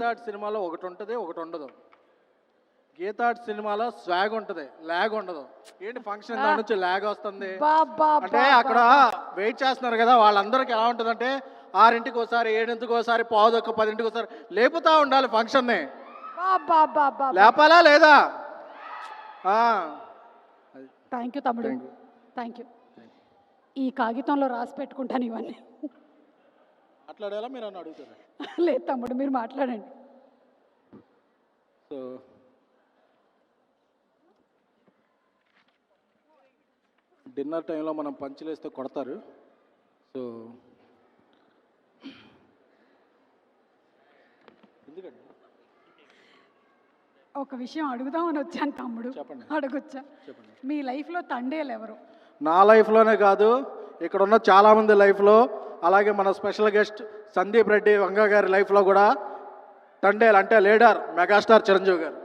గీతాట్ సినిమాలో ఒకటి ఉంటుంది ఒకటి ఉండదు. గీతాట్ సినిమాలో స్వాగ్ ఉంటుంది ల్యాగ్ ఉండదు. ఏంటి ఫంక్షన్ దాని నుంచి ల్యాగ్ వస్తుంది? అంటే అక్కడ వెయిట్ చేస్తున్నారు కదా వాళ్ళందరికీ ఎలా ఉంటుందంటే ఆరింటికి ఒకసారి ఏడింటికి ఒకసారి పావుదొక్క పదింటికి ఒకసారి లేపుతా ఉండాలి ఫంక్షన్ని లేపాలా లేదా? ఆ, థ్యాంక్ యూ తమ్ముడు. థ్యాంక్ యూ ఈ కాగితంలో రాసి పెట్టుకుంటాను ఇవన్నీ. అట్లాడేలా మీరు అని అడుగుతారు? లేదు తమ్ముడు మీరు మాట్లాడండి. సో డిన్నర్ టైంలో మనం పంచులేస్తే కొడతారు. సో ఎందుకండి? ఒక విషయం అడుగుదామని వచ్చాను తమ్ముడు. చెప్పండి. అడగొచ్చా? చెప్పండి. మీ లైఫ్లో తండేలు ఎవరు? నా లైఫ్లోనే కాదు ఇక్కడ ఉన్న చాలామంది లైఫ్లో అలాగే మన స్పెషల్ గెస్ట్ సందీప్ రెడ్డి వంగ గారి లైఫ్లో కూడా తండేలు అంటే లీడర్ మెగాస్టార్ చిరంజీవి గారు.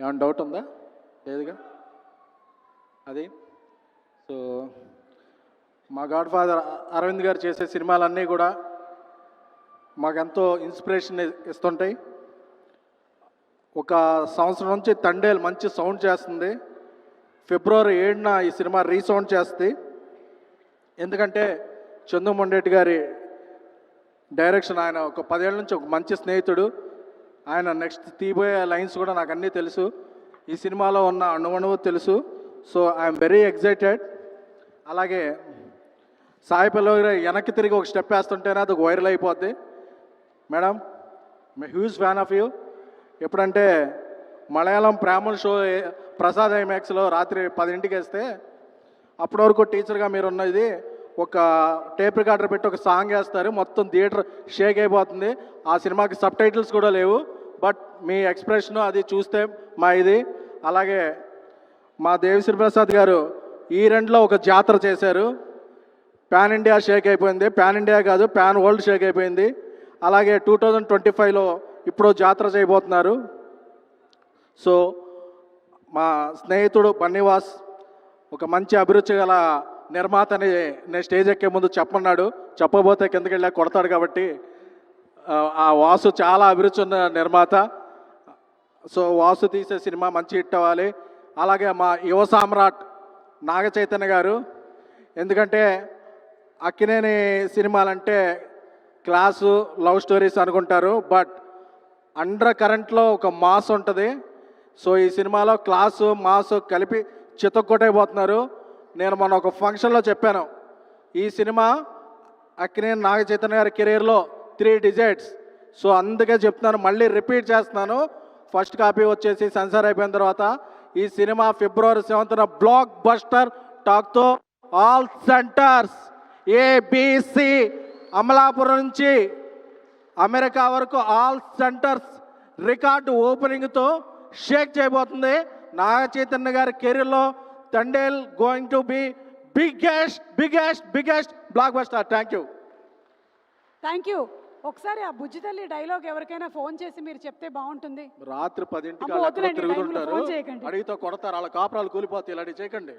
ఏమైనా డౌట్ ఉందా? లేదుగా? అది. సో మా గాడ్ ఫాదర్ అరవింద్ గారు చేసే సినిమాలన్నీ కూడా మాకెంతో ఇన్స్పిరేషన్ ఇస్తుంటాయి. ఒక సంవత్సరం నుంచి తండేలు మంచి సౌండ్ చేస్తుంది. ఫిబ్రవరి ఏడున ఈ సినిమా రీసౌండ్ చేస్తుంది ఎందుకంటే చందుమొండెట్టి గారి డైరెక్షన్ ఆయన ఒక పదేళ్ళ నుంచి ఒక మంచి స్నేహితుడు. ఆయన నెక్స్ట్ తీయబోయే లైన్స్ కూడా నాకు అన్నీ తెలుసు. ఈ సినిమాలో ఉన్న అణువణువు తెలుసు. సో ఐఎమ్ వెరీ ఎగ్జైటెడ్ అలాగే సాయి పల్లవి వెనక్కి తిరిగి ఒక స్టెప్ వేస్తుంటేనే అది వైరల్ అయిపోద్ది. Madam my huge fan of you ఎప్పుడంటే మలయాళం ప్రేమల్ షో ప్రసాద్ ఐమాక్స్లో రాత్రి పదింటికి వేస్తే అప్పటి వరకు టీచర్గా మీరు ఉన్నది ఒక టేప్ రికార్డర్ పెట్టి ఒక సాంగ్ వేస్తారు. మొత్తం థియేటర్ షేక్ అయిపోతుంది. ఆ సినిమాకి సబ్ టైటిల్స్ కూడా లేవు. బట్ మీ ఎక్స్ప్రెషన్ అది చూస్తే మా ఇది. అలాగే మా దేవిశ్రీ ప్రసాద్ గారు ఈ రెండులో ఒక జాతర చేశారు. పాన్ ఇండియా షేక్ అయిపోయింది. ప్యాన్ ఇండియా కాదు ప్యాన్ వరల్డ్ షేక్ అయిపోయింది. అలాగే టూ థౌజండ్ ట్వంటీ ఫైవ్లో ఇప్పుడు జాతర చేయబోతున్నారు. సో మా స్నేహితుడు బన్నివాస్ ఒక మంచి అభిరుచి గల నిర్మాతని నేను స్టేజ్ ఎక్కే ముందు చెప్పన్నాడు. చెప్పబోతే కిందకి వెళ్ళా కొడతాడు కాబట్టి ఆ, ఆ వాసు చాలా అభిరుచి ఉన్న నిర్మాత. సో వాసు తీసే సినిమా మంచి హిట్ అవ్వాలి. అలాగే మా యువ సామ్రాట్ నాగ చైతన్య గారు ఎందుకంటే అక్కినేని సినిమాలంటే క్లాసు లవ్ స్టోరీస్ అనుకుంటారు. బట్ అండర్ కరెంట్లో ఒక మాస్ ఉంటుంది. సో ఈ సినిమాలో క్లాసు మాసు కలిపి చితక్కొట్టైపోతున్నారు నేను మొన్న ఒక ఫంక్షన్లో చెప్పాను. ఈ సినిమా అక్కినేని నాగ చైతన్య గారి కెరీర్లో త్రీ డిజైట్స్ సో అందుకే చెప్తున్నాను మళ్ళీ రిపీట్ చేస్తున్నాను. ఫస్ట్ కాపీ వచ్చేసి సెన్సార్ అయిపోయిన తర్వాత ఈ సినిమా ఫిబ్రవరి సెవెంత్న block buster టాక్తో all centres A B C Amalapuram నుంచి అమెరికా వరకు ఆల్ సెంటర్స్ రికార్డు ఓపెనింగ్తో షేక్ చేయబోతుంది. నాగ చైతన్య గారి కెరీర్లో Thandel going to be biggest biggest biggest block buster thank you thank you ఒకసారి ఆ బుజ్జి తల్లి డైలాగ్ ఎవరికైనా ఫోన్ చేసి మీరు చెప్తే బాగుంటుంది. రాత్రి పదింటికి తిరుగుతుంటారు. అడిగితే కొడతారు వాళ్ళ కాపురాలు కూలిపోతాయి ఇలాంటివి చేయకండి.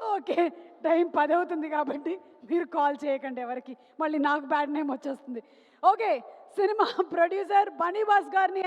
ఓకే టైం పది అవుతుంది కాబట్టి మీరు కాల్ చేయకండి ఎవరికి. మళ్ళీ నాకు బ్యాడ్ నేమ్ వచ్చేస్తుంది. ఓకే సినిమా ప్రొడ్యూసర్ బనీవాస్ గారిని అండ్